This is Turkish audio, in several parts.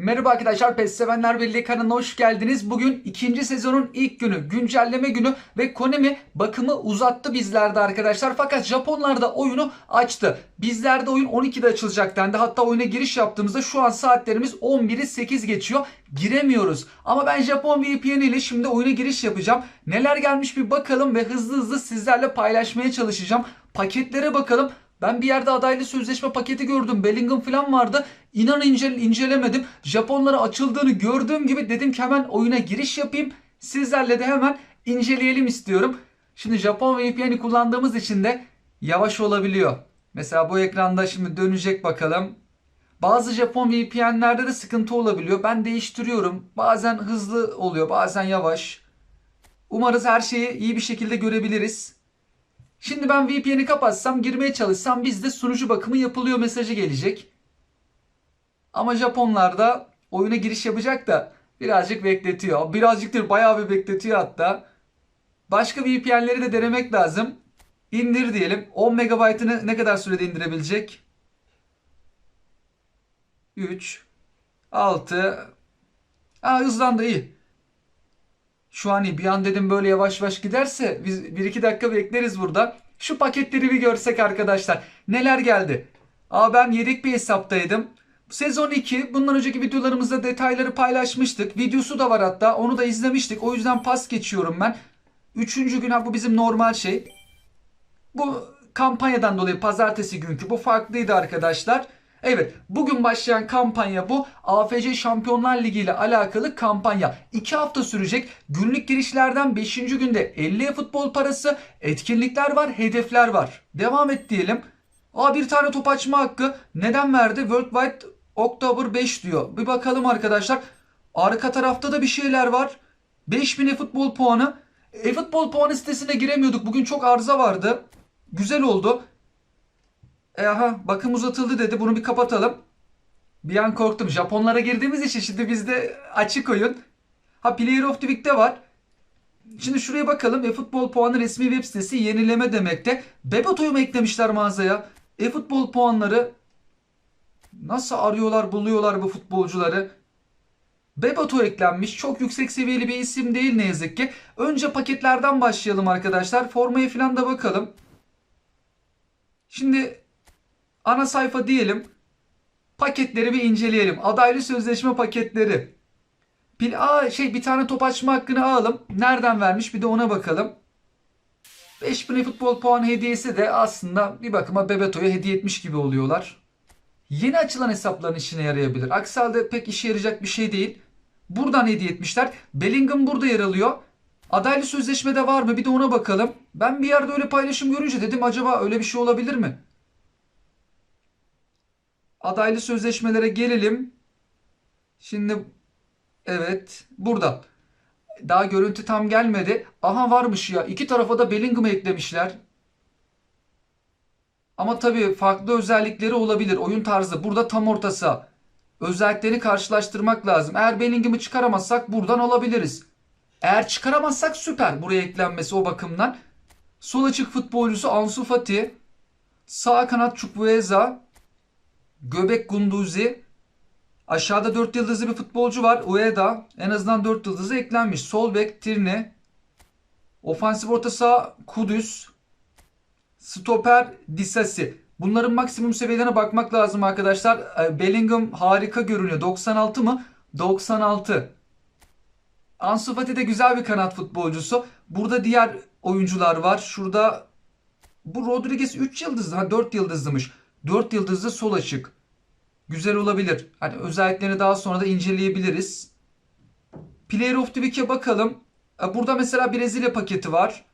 Merhaba arkadaşlar PES Sevenler Birliği kanalına hoş geldiniz. Bugün ikinci sezonun ilk günü, güncelleme günü ve Konami bakımı uzattı bizlerde arkadaşlar. Fakat Japonlar da oyunu açtı. Bizlerde oyun 12'de açılacak dendi. Hatta oyuna giriş yaptığımızda şu an saatlerimiz 11'i 8 geçiyor. Giremiyoruz. Ama ben Japon VPN ile şimdi oyuna giriş yapacağım. Neler gelmiş bir bakalım ve hızlı hızlı sizlerle paylaşmaya çalışacağım. Paketlere bakalım. Ben bir yerde adaylı sözleşme paketi gördüm. Bellingham falan vardı. İnan ince, incelemedim. Japonlara açıldığını gördüğüm gibi dedim ki hemen oyuna giriş yapayım. Sizlerle de hemen inceleyelim istiyorum. Şimdi Japon VPN'i kullandığımız için de yavaş olabiliyor. Mesela bu ekranda şimdi dönecek bakalım. Bazı Japon VPN'lerde de sıkıntı olabiliyor. Ben değiştiriyorum. Bazen hızlı oluyor, bazen yavaş. Umarız her şeyi iyi bir şekilde görebiliriz. Şimdi ben VPN'i kapatsam, girmeye çalışsam bizde sunucu bakımı yapılıyor mesajı gelecek. Ama Japonlarda oyuna giriş yapacak da birazcık bekletiyor. Birazcık değil bayağı bir bekletiyor hatta. Başka VPN'leri de denemek lazım. İndir diyelim. 10 MB'ını ne kadar sürede indirebilecek? 3 6 Aa hızlandı iyi. Şu an iyi. Bir an dedim böyle yavaş yavaş giderse biz 1-2 dakika bekleriz burada. Şu paketleri bir görsek arkadaşlar. Neler geldi? Aa ben yedek bir hesaptaydım. Sezon 2. Bundan önceki videolarımızda detayları paylaşmıştık. Videosu da var hatta. Onu da izlemiştik. O yüzden pas geçiyorum ben. Üçüncü gün ha bu bizim normal şey. Bu kampanyadan dolayı pazartesi günkü bu farklıydı arkadaşlar. Evet bugün başlayan kampanya bu. AFC Şampiyonlar Ligi ile alakalı kampanya. 2 hafta sürecek. Günlük girişlerden 5. günde 50 futbol parası, etkinlikler var, hedefler var. Devam et diyelim. Aa bir tane top açma hakkı neden verdi? Worldwide October 5 diyor. Bir bakalım arkadaşlar. Arka tarafta da bir şeyler var. 5000 e-futbol puanı. E-futbol puanı sitesine giremiyorduk. Bugün çok arıza vardı. Güzel oldu. E aha bakım uzatıldı dedi. Bunu bir kapatalım. Bir an korktum. Japonlara girdiğimiz için şimdi bizde açık oyun. Ha Player of the Week'te var. Şimdi şuraya bakalım. E-futbol puanı resmi web sitesi yenileme demekte. Bebato'yu mu eklemişler mağazaya? E-futbol puanları nasıl arıyorlar buluyorlar bu futbolcuları? Bebato eklenmiş. Çok yüksek seviyeli bir isim değil ne yazık ki. Önce paketlerden başlayalım arkadaşlar. Formaya falan da bakalım. Şimdi ana sayfa diyelim. Paketleri bir inceleyelim. Adaylı sözleşme paketleri. Pil Aa, şey bir tane top açma hakkını alalım. Nereden vermiş bir de ona bakalım. 5000 futbol puan hediyesi de aslında bir bakıma Bebeto'ya hediye etmiş gibi oluyorlar. Yeni açılan hesapların işine yarayabilir. Aksi halde pek işe yarayacak bir şey değil. Buradan hediye etmişler. Bellingham burada yer alıyor. Adaylı sözleşmede var mı? Bir de ona bakalım. Ben bir yerde öyle paylaşım görünce dedim acaba öyle bir şey olabilir mi? Adaylı sözleşmelere gelelim. Şimdi evet burada. Daha görüntü tam gelmedi. Aha varmış ya. İki tarafa da Bellingham'ı eklemişler. Ama tabii farklı özellikleri olabilir. Oyun tarzı. Burada tam ortası. Özelliklerini karşılaştırmak lazım. Eğer Bellingham'ı çıkaramazsak buradan alabiliriz. Eğer çıkaramazsak süper buraya eklenmesi o bakımdan. Sol açık futbolcusu Ansu Fati. Sağ kanat Chukwueze. Göbek Gunduzi. Aşağıda 4 yıldızlı bir futbolcu var. Ueda. En azından 4 yıldızı eklenmiş. Sol bek Tirne. Ofansif orta saha Kudüs. Stoper Disasi. Bunların maksimum seviyelerine bakmak lazım arkadaşlar. Ee, Bellingham harika görünüyor. 96 mı? 96. Ansu Fati de güzel bir kanat futbolcusu. Burada diğer oyuncular var. Şurada bu Rodriguez 3 yıldızlı. Ha 4 yıldızlımış. 4 yıldızlı sol açık. Güzel olabilir. Hani özelliklerini daha sonra da inceleyebiliriz. Player of the Week'e bakalım. Ee, Burada mesela Brezilya paketi var.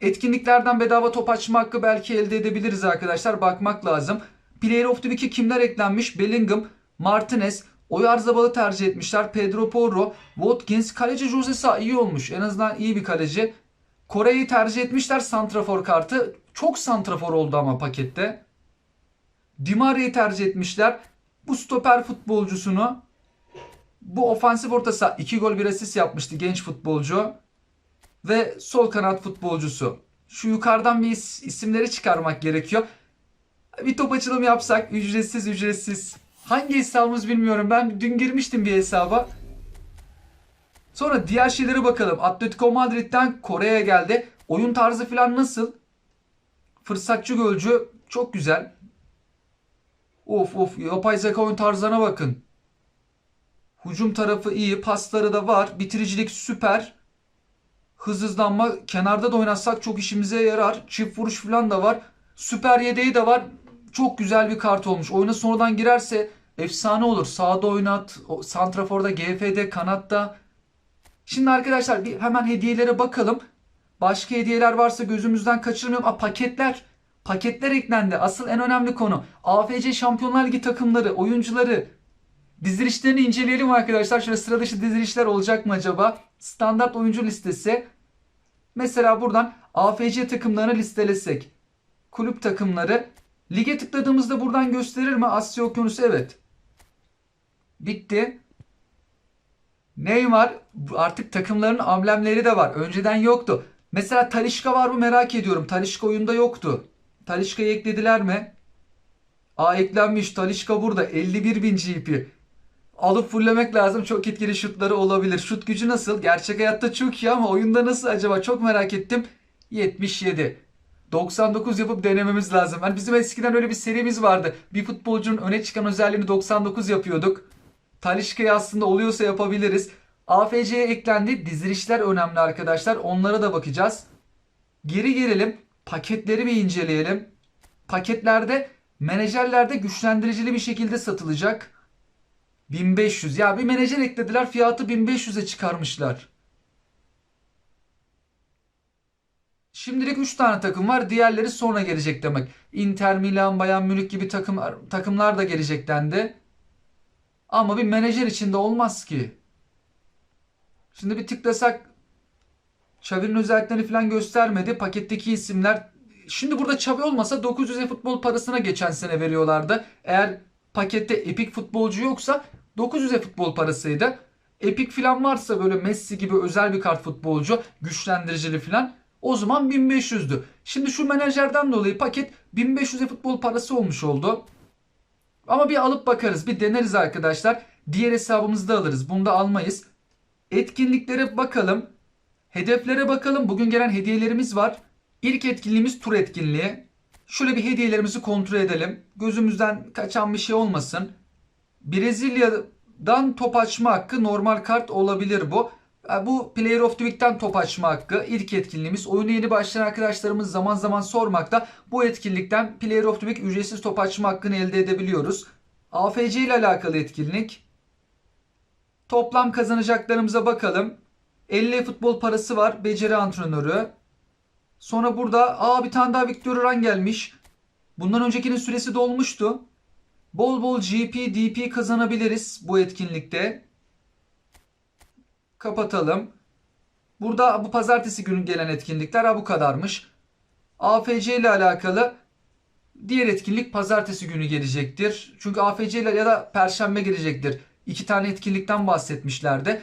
Etkinliklerden bedava top açma hakkı belki elde edebiliriz arkadaşlar. Bakmak lazım. Player of the Week'e kimler eklenmiş? Bellingham, Martinez, Oyarzabal'ı tercih etmişler. Pedro Porro, Watkins, kaleci Jose Sa iyi olmuş. En azından iyi bir kaleci. Kore'yi tercih etmişler santrafor kartı. Çok santrafor oldu ama pakette. Dimari'yi tercih etmişler. Bu stoper futbolcusunu bu ofansif orta saha 2 gol bir asist yapmıştı genç futbolcu. Ve sol kanat futbolcusu. Şu yukarıdan bir is- isimleri çıkarmak gerekiyor. Bir top açılımı yapsak ücretsiz ücretsiz. Hangi hesabımız bilmiyorum. Ben dün girmiştim bir hesaba. Sonra diğer şeylere bakalım. Atletico Madrid'den Kore'ye geldi. Oyun tarzı falan nasıl? Fırsatçı golcü çok güzel. Of of yapay zeka oyun tarzlarına bakın. Hücum tarafı iyi. Pasları da var. Bitiricilik süper. Hız hızlanma kenarda da oynatsak çok işimize yarar. Çift vuruş falan da var. Süper yedeği de var. Çok güzel bir kart olmuş. Oyuna sonradan girerse efsane olur. Sağda oynat. Santrafor'da, GF'de, kanatta. Şimdi arkadaşlar bir hemen hediyelere bakalım. Başka hediyeler varsa gözümüzden kaçırmayalım. Aa, paketler. Paketler eklendi. Asıl en önemli konu. AFC Şampiyonlar Ligi takımları, oyuncuları, dizilişlerini inceleyelim arkadaşlar. Şöyle sıra dışı dizilişler olacak mı acaba? Standart oyuncu listesi. Mesela buradan AFC takımlarını listelesek. Kulüp takımları. Lige tıkladığımızda buradan gösterir mi? Asya Okyanusu evet. Bitti. Neymar artık takımların amblemleri de var. Önceden yoktu. Mesela Talişka var mı merak ediyorum. Talişka oyunda yoktu. Talişka'yı eklediler mi? Aa eklenmiş. Talişka burada. 51 bin GP. Alıp fulllemek lazım. Çok etkili şutları olabilir. Şut gücü nasıl? Gerçek hayatta çok iyi ama oyunda nasıl acaba? Çok merak ettim. 77. 99 yapıp denememiz lazım. Hani bizim eskiden öyle bir serimiz vardı. Bir futbolcunun öne çıkan özelliğini 99 yapıyorduk. Talişka'yı aslında oluyorsa yapabiliriz. AFC'ye eklendi. Dizilişler önemli arkadaşlar. Onlara da bakacağız. Geri gelelim. Paketleri bir inceleyelim. Paketlerde menajerlerde güçlendiricili bir şekilde satılacak. 1500. Ya bir menajer eklediler. Fiyatı 1500'e çıkarmışlar. Şimdilik 3 tane takım var. Diğerleri sonra gelecek demek. Inter Milan, Bayern Münih gibi takım, takımlar da gelecek dendi. Ama bir menajer içinde olmaz ki. Şimdi bir tıklasak Xavi'nin özelliklerini falan göstermedi. Paketteki isimler Şimdi burada Xavi olmasa 900 futbol parasına geçen sene veriyorlardı. Eğer pakette epik futbolcu yoksa 900 futbol parasıydı. Epik falan varsa böyle Messi gibi özel bir kart futbolcu, güçlendiricili falan o zaman 1500'dü. Şimdi şu menajerden dolayı paket 1500 futbol parası olmuş oldu. Ama bir alıp bakarız, bir deneriz arkadaşlar. Diğer hesabımızda alırız. Bunda almayız. Etkinliklere bakalım. Hedeflere bakalım. Bugün gelen hediyelerimiz var. İlk etkinliğimiz tur etkinliği. Şöyle bir hediyelerimizi kontrol edelim. Gözümüzden kaçan bir şey olmasın. Brezilya'dan top açma hakkı normal kart olabilir bu. Bu Player of the Week'ten top açma hakkı ilk etkinliğimiz. Oyuna yeni başlayan arkadaşlarımız zaman zaman sormakta. Bu etkinlikten Player of the Week ücretsiz top açma hakkını elde edebiliyoruz. AFC ile alakalı etkinlik. Toplam kazanacaklarımıza bakalım. 50 futbol parası var. Beceri antrenörü. Sonra burada aa bir tane daha Victor Oran gelmiş. Bundan öncekinin süresi dolmuştu. Bol bol GP, DP kazanabiliriz bu etkinlikte. Kapatalım. Burada bu pazartesi günü gelen etkinlikler ha bu kadarmış. AFC ile alakalı diğer etkinlik pazartesi günü gelecektir. Çünkü AFC ile ya da perşembe gelecektir. İki tane etkinlikten bahsetmişlerdi.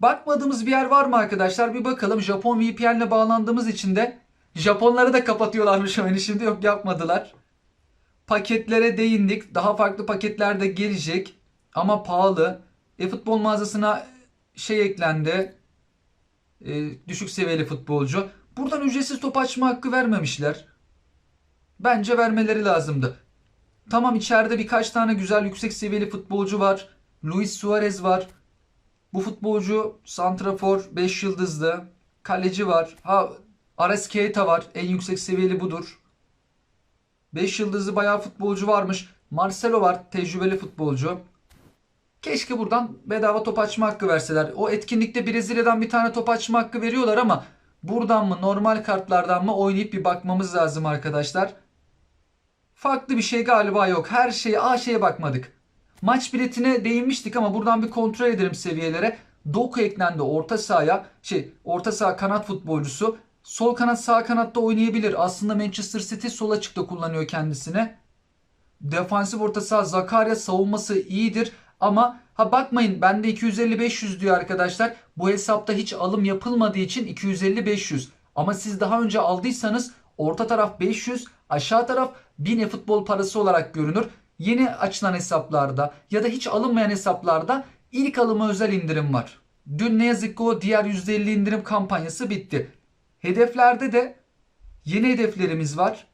Bakmadığımız bir yer var mı arkadaşlar? Bir bakalım. Japon VPN ile bağlandığımız için de Japonları da kapatıyorlarmış oyunu şimdi yok yapmadılar. Paketlere değindik. Daha farklı paketler de gelecek. Ama pahalı. E-futbol mağazasına şey eklendi. E, düşük seviyeli futbolcu. Buradan ücretsiz top açma hakkı vermemişler. Bence vermeleri lazımdı. Tamam içeride birkaç tane güzel yüksek seviyeli futbolcu var. Luis Suarez var. Bu futbolcu santrafor 5 yıldızlı. Kaleci var. Ha Ares Keita var. En yüksek seviyeli budur. 5 yıldızlı bayağı futbolcu varmış. Marcelo var. Tecrübeli futbolcu. Keşke buradan bedava top açma hakkı verseler. O etkinlikte Brezilya'dan bir tane top açma hakkı veriyorlar ama buradan mı normal kartlardan mı oynayıp bir bakmamız lazım arkadaşlar. Farklı bir şey galiba yok. Her şeye A şeye bakmadık. Maç biletine değinmiştik ama buradan bir kontrol edelim seviyelere. Doku eklendi orta sahaya. Şey orta saha kanat futbolcusu. Sol kanat sağ kanatta oynayabilir. Aslında Manchester City sol açıkta kullanıyor kendisine. Defansif orta saha Zakaria savunması iyidir. Ama ha bakmayın bende 250-500 diyor arkadaşlar. Bu hesapta hiç alım yapılmadığı için 250-500. Ama siz daha önce aldıysanız orta taraf 500 aşağı taraf 1000 futbol parası olarak görünür. Yeni açılan hesaplarda ya da hiç alınmayan hesaplarda ilk alıma özel indirim var. Dün ne yazık ki o diğer %50 indirim kampanyası bitti. Hedeflerde de yeni hedeflerimiz var.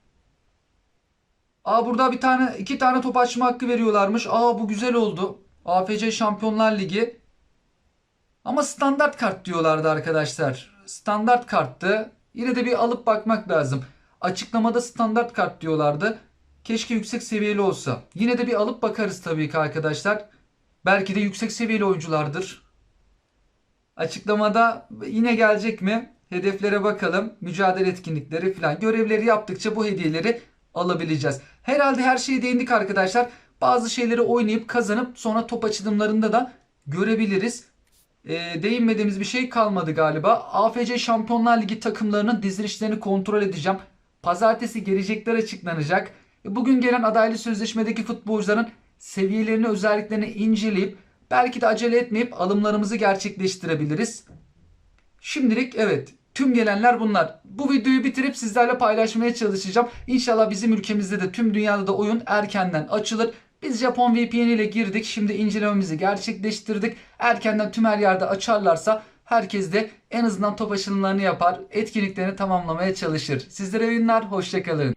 Aa burada bir tane iki tane top açma hakkı veriyorlarmış. Aa bu güzel oldu. AFC Şampiyonlar Ligi. Ama standart kart diyorlardı arkadaşlar. Standart karttı. Yine de bir alıp bakmak lazım. Açıklamada standart kart diyorlardı. Keşke yüksek seviyeli olsa. Yine de bir alıp bakarız tabii ki arkadaşlar. Belki de yüksek seviyeli oyunculardır. Açıklamada yine gelecek mi? Hedeflere bakalım. Mücadele etkinlikleri falan. Görevleri yaptıkça bu hediyeleri alabileceğiz. Herhalde her şeyi değindik arkadaşlar. Bazı şeyleri oynayıp kazanıp sonra top açılımlarında da görebiliriz. Ee, değinmediğimiz bir şey kalmadı galiba. AFC Şampiyonlar Ligi takımlarının dizilişlerini kontrol edeceğim. Pazartesi gelecekler açıklanacak. Bugün gelen adaylı sözleşmedeki futbolcuların seviyelerini, özelliklerini inceleyip belki de acele etmeyip alımlarımızı gerçekleştirebiliriz. Şimdilik evet tüm gelenler bunlar. Bu videoyu bitirip sizlerle paylaşmaya çalışacağım. İnşallah bizim ülkemizde de tüm dünyada da oyun erkenden açılır. Biz Japon VPN ile girdik. Şimdi incelememizi gerçekleştirdik. Erkenden tüm her yerde açarlarsa herkes de en azından top açılımlarını yapar. Etkinliklerini tamamlamaya çalışır. Sizlere oyunlar. Hoşçakalın.